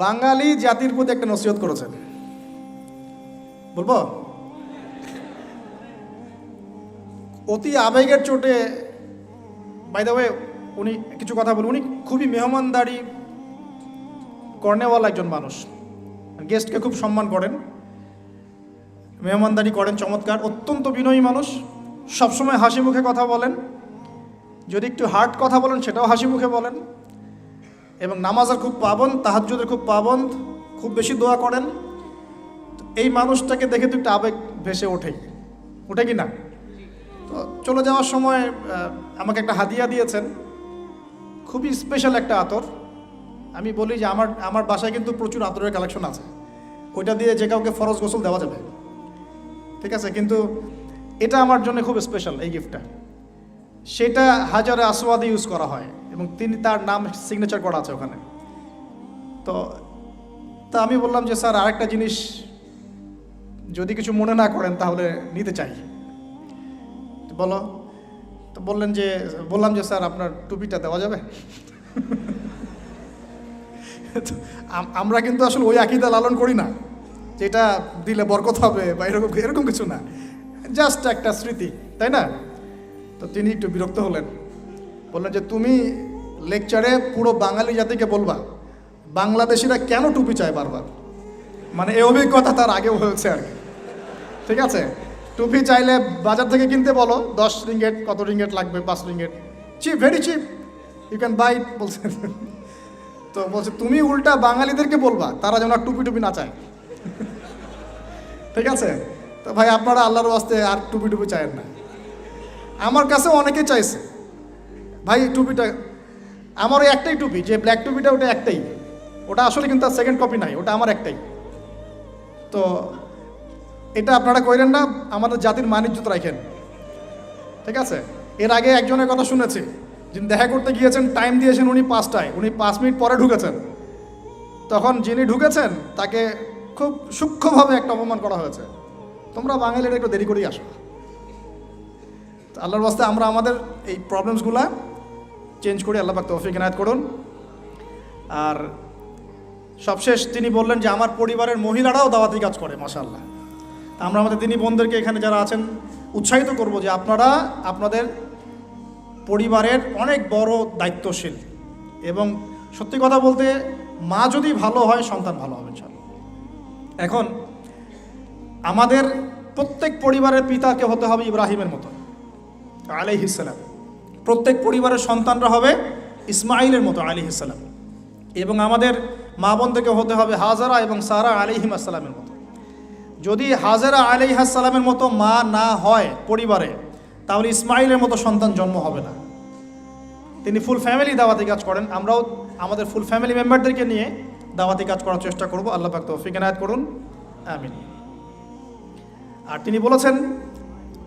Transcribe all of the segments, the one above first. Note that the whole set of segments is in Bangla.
বাঙালি জাতির প্রতি একটা নসিহত করেছেন। বলব? অতি আবেগের চোটে বাই দ্য ওয়ে উনি কিছু কথা বলুন। উনি খুবই মেহমানদারি কর্নেওয়ালা একজন মানুষ। গেস্টকে খুব সম্মান করেন। মেহমানদারি করেন, চমৎকার। অত্যন্ত বিনয়ী মানুষ। সবসময় হাসি মুখে কথা বলেন। যদি একটু হার্ট কথা বলেন, সেটাও হাসি মুখে বলেন। এবং নামাজের খুব পাবন, তাহাজ্জুদের খুব পাবন, খুব বেশি দোয়া করেন। এই মানুষটাকে দেখে তো একটু আবেগ ভেসে ওঠে ওঠে কি না? তো চলে যাওয়ার সময় আমাকে একটা হাদিয়া দিয়েছেন। খুবই স্পেশাল একটা আতর। আমি বলি যে আমার আমার বাসায় কিন্তু প্রচুর আতরের কালেকশন আছে। ওইটা দিয়ে যে কাউকে ফরজ গোসল দেওয়া যাবে। ঠিক আছে? কিন্তু এটা আমার জন্য খুব স্পেশাল এই গিফটটা সেটা হাজারে আসওয়াদে ইউজ করা হয়। এবং তিনি তার নাম সিগনেচার করা আছে ওখানে। তো, তা আমি বললাম যে, স্যার, আরেকটা জিনিস যদি কিছু মনে না করেন, তাহলে নিতে চাই। বলো, তো বললেন যে, বললাম যে, স্যার, আপনার টুপিটা দেওয়া যাবে? আমরা কিন্তু আসলে ওই আকিদা লালন করি না যেটা দিলে বরকত হবে বা এরকম এরকম কিছু না। জাস্ট একটা স্মৃতি, তাই না? তো তিনি একটু বিরক্ত হলেন। বললেন যে তুমি লেকচারে পুরো বাঙালি জাতিকে বলবা, বাংলাদেশিরা কেন টুপি চায় বারবার? মানে এই অভিজ্ঞতা তার আগেও হয়েছে আর কি। ঠিক আছে? টুপি চাইলে বাজার থেকে কিনতে বলো, দশ রিঙ্গেট কত রিঙ্গেট লাগবে, পাঁচ ringgit cheap very cheap you can buy বলছে। তো বলছে, তুমি উল্টা বাঙালিদেরকে বলবা, তারা যেন টুপি টুপি না চায়। ঠিক আছে? তো ভাই, আপনারা আল্লাহর ওয়াস্তে আর টুপি টুপি চায়েন না। আমার কাছে অনেকে চাইছে। ভাই টুপিটা আমার ওই একটাই টুপি, যে ব্ল্যাক টুপিটা, ওটা একটাই। ওটা আসলে কিন্তু তার সেকেন্ড কপি নাই, ওটা আমার একটাই। তো, এটা আপনারা কইলেন না, আমাদের জাতির মানিজ্যত রাখেন। ঠিক আছে? এর আগে একজনের কথা শুনেছি, যিনি দেখা করতে গিয়েছেন টাইম দিয়েছেন উনি পাঁচটায়, উনি পাঁচ মিনিট পরে ঢুকেছেন। তখন যিনি ঢুকেছেন, তাকে খুব সূক্ষ্মভাবে একটা অপমান করা হয়েছে। তোমরা বাঙালিরা একটু দেরি করেই আসো। আল্লাহর বাস্তে আমরা আমাদের এই প্রবলেমসগুলা চেঞ্জ করে আল্লাহ পাক তৌফিক এনায়ত করুন। আর সবশেষ তিনি বললেন যে, আমার পরিবারের মহিলারাও দাওয়াতি কাজ করে, মাশাআল্লাহ। তা আমরা আমাদের দিনী বোনদেরকে এখানে যারা আছেন, উৎসাহিত করব যে আপনারা আপনাদের পরিবারের অনেক বড় দায়িত্বশীল। এবং সত্যি কথা বলতে, মা যদি ভালো হয়, সন্তান ভালো হবে, ইনশাআল্লাহ। এখন, আমাদের প্রত্যেক পরিবারের পিতাকে হতে হবে ইব্রাহিমের মতো আলাইহিসাল্লাম প্রত্যেক পরিবারের সন্তানরা হবে ইসমাইলের মতো আলিহিসাল্লাম এবং আমাদের মা বোনদেরকে হতে হবে হাজারা এবং সারা আলিহিম আসসালামের মতো। যদি হাজারা আলিহাসাল্লামের মতো মা না হয় পরিবারে, তাহলে ইসমাইলের মতো সন্তান জন্ম হবে না। তিনি ফুল ফ্যামিলি দাওয়াতি কাজ করেন। আমরাও আমাদের ফুল ফ্যামিলি মেম্বারদেরকে নিয়ে দাওয়াতি কাজ করার চেষ্টা করব। আল্লাহ পাক তৌফিক এনায়েত করুন। আমিন। আর তিনি বলেছেন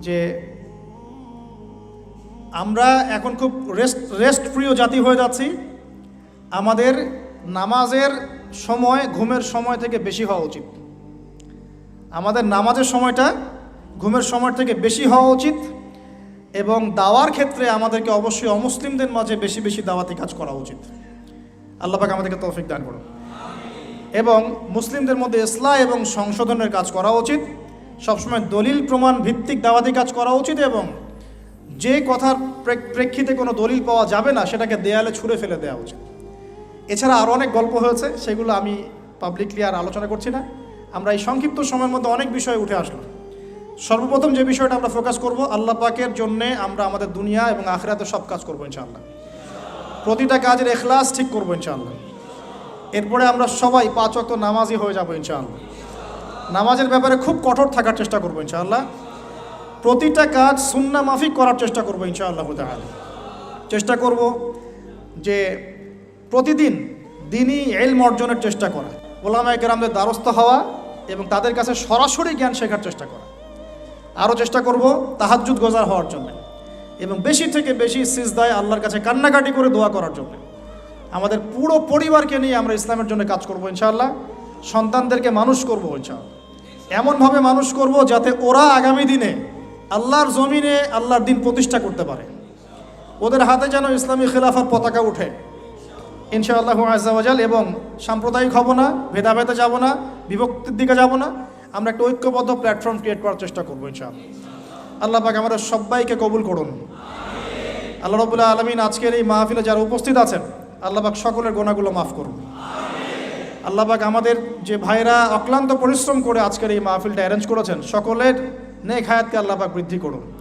যে আমরা এখন খুব রেস্ট রেস্ট প্রিয় জাতি হয়ে যাচ্ছি। আমাদের নামাজের সময়, ঘুমের সময় থেকে বেশি হওয়া উচিত। আমাদের নামাজের সময়টা ঘুমের সময় থেকে বেশি হওয়া উচিত এবং দাওয়ার ক্ষেত্রে আমাদেরকে অবশ্যই অমুসলিমদের মাঝে বেশি বেশি দাওয়াতি কাজ করা উচিত। আল্লাহ পাক আমাদেরকে তৌফিক দান করুন। এবং মুসলিমদের মধ্যে ইসলাম এবং সংশোধনের কাজ করা উচিত। সবসময় দলিল প্রমাণ ভিত্তিক দাওয়াতি কাজ করা উচিত এবং যে কথার প্রেক্ষিতে কোনো দলিল পাওয়া যাবে না, সেটাকে দেয়ালে ছুঁড়ে ফেলে দেওয়া উচিত। এছাড়া আরও অনেক গল্প হয়েছে, সেগুলো আমি পাবলিকলি আর আলোচনা করছি না। আমরা এই সংক্ষিপ্ত সময়ের মধ্যে অনেক বিষয় উঠে আসলো সর্বপ্রথম যে বিষয়টা আমরা ফোকাস করব, আল্লাহ পাকের জন্যে আমরা আমাদের দুনিয়া এবং আখরাতে সব কাজ করব ইনশাআল্লাহ। প্রতিটা কাজের এখলাস ঠিক করব ইনশাআল্লাহ। এরপরে আমরা সবাই পাঁচ অক্ত নামাজি হয়ে যাব ইনশাআল্লাহ। নামাজের ব্যাপারে খুব কঠোর থাকার চেষ্টা করব ইনশাআল্লাহ। প্রতিটা কাজ সুন্না মাফিক করার চেষ্টা করব ইনশাআল্লাহ তাআলা। চেষ্টা করব যে প্রতিদিন দিনই এলম অর্জনের চেষ্টা করা, ওলামায় কেরামদের দ্বারস্থ হওয়া এবং তাদের কাছে সরাসরি জ্ঞান শেখার চেষ্টা করা। আরও চেষ্টা করব তাহাজ্জুদ গোজার হওয়ার জন্য এবং বেশি থেকে বেশি সিজদায় আল্লাহর কাছে কান্নাকাটি করে দোয়া করার জন্য। আমাদের পুরো পরিবারকে নিয়ে আমরা ইসলামের জন্য কাজ করব ইনশাআল্লাহ, সন্তানদেরকে মানুষ করব ইনশাআল্লাহ। এমনভাবে মানুষ করব যাতে ওরা আগামী দিনে আল্লাহর জমিনে আল্লাহর দিন প্রতিষ্ঠা করতে পারে। ওদের হাতে যেন ইসলামী খেলাফার পতাকা উঠে। ইনশাআল্লাহ আজাল এবং সাম্প্রদায়িক হব না, ভেদাভেদে যাব না, বিভক্তির দিকে যাব না, আমরা একটা ঐক্যবদ্ধ প্ল্যাটফর্ম ক্রিয়েট করার চেষ্টা করব ইনশাআল্লাহ। আল্লাহ পাক আমাদের সবাইকে কবুল করুন। আল্লাহ রবুল্লাহ আলমিন আজকের এই মাহফিলে যারা উপস্থিত আছেন, আল্লাহ পাক সকলের গোনাগুলো মাফ করুন। আল্লাহ পাক আমাদের যে ভাইরা অক্লান্ত পরিশ্রম করে আজকের এই মাহফিলটা অ্যারেঞ্জ করেছেন, সকলের নেক হায়াতকে আল্লাহ পাক বৃদ্ধি করুন।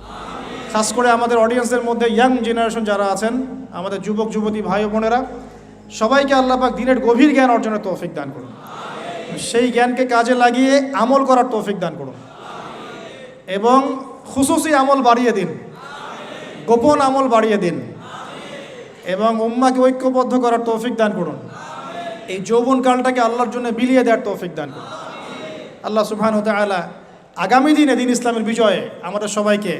খাস করে আমাদের অডিয়েন্সের মধ্যে ইয়াং জেনারেশন যারা আছেন, আমাদের যুবক, যুবতী ভাই বোনেরা, সবাইকে আল্লাহ পাক দিনের গভীর জ্ঞান অর্জনের তৌফিক দান করুন। সেই জ্ঞানকে কাজে লাগিয়ে আমল করার তৌফিক দান করুন। এবং খুশুসি আমল বাড়িয়ে দিন। গোপন আমল বাড়িয়ে দিন। এবং উম্মাকে ঐক্যবদ্ধ করার তৌফিক দান করুন। এই যৌবন কালটাকে আল্লাহর জন্য বিলিয়ে দেওয়ার তৌফিক দান করুন। আল্লাহ সুবহান হতে আলা আগামী দিনে দিন ইসলামের বিজয়ে আমাদের সবাইকে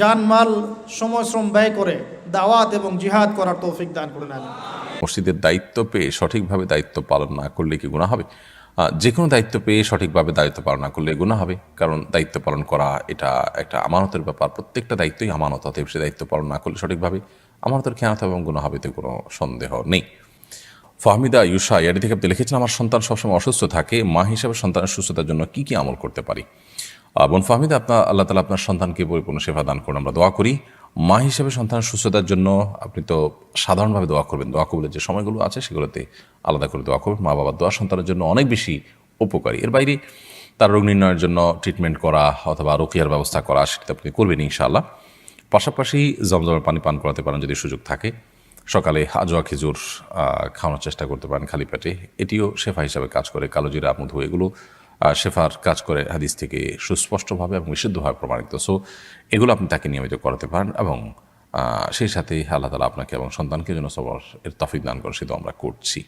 জান মাল সময় শ্রম ব্যয় করে দাওয়াত এবং জিহাদ করার তৌফিক দান করে আমিন মসজিদের দায়িত্ব পেয়ে সঠিকভাবে দায়িত্ব পালন না করলে কি গুণা হবে? যে কোনো দায়িত্ব পেয়ে সঠিকভাবে দায়িত্ব পালন না করলে গুণা হবে। কারণ দায়িত্ব পালন করা এটা একটা আমানতের ব্যাপার। প্রত্যেকটা দায়িত্বই আমানত, অতএব সে দায়িত্ব পালন না করলে সঠিকভাবে আমানতের খেয়ানত এবং গুণা হবে তো কোনো সন্দেহ নেই। ফাহমিদা ইউসা ইয়ারি থেকে আপনি লিখেছেন, আমার সন্তান সবসময় অসুস্থ থাকে, মা হিসেবে সন্তানের সুস্থতার জন্য কি কি আমল করতে পারি? বোন ফাহমিদা আপনার আল্লাহ তালা আপনার সন্তানকে পরিপূর্ণ সেবা দান করুন। আমরা দোয়া করি। মা হিসেবে সন্তানের সুস্থতার জন্য আপনি তো সাধারণভাবে দোয়া করবেন। দোয়া কবুলের যে সময়গুলো আছে, সেগুলোতে আলাদা করে দোয়া করবেন মা বাবার দোয়া সন্তানের জন্য অনেক বেশি উপকারী। এর বাইরে তার রোগ নির্ণয়ের জন্য ট্রিটমেন্ট করা অথবা রোকিয়ার ব্যবস্থা করা, সেটা আপনি করবেন ইনশাআল্লাহ। পাশাপাশি জমজমের পানি পান করাতে পারেন যদি সুযোগ থাকে। সকালে আজোয়া খেজুর খাওয়ানোর চেষ্টা করতে পারেন খালি পেটে। এটিও শেফা হিসাবে কাজ করে। কালোজিরা, মধু, এগুলো শেফার কাজ করে হাদিস থেকে সুস্পষ্টভাবে এবং নিষিদ্ধভাবে প্রমাণিত। সো এগুলো আপনি তাকে নিয়মিত করাতে পারেন এবং সেই সাথে আল্লাহ তালা আপনাকে এবং সন্তানকে যেন সবার এর তফিক দান সে সেটা আমরা করছি।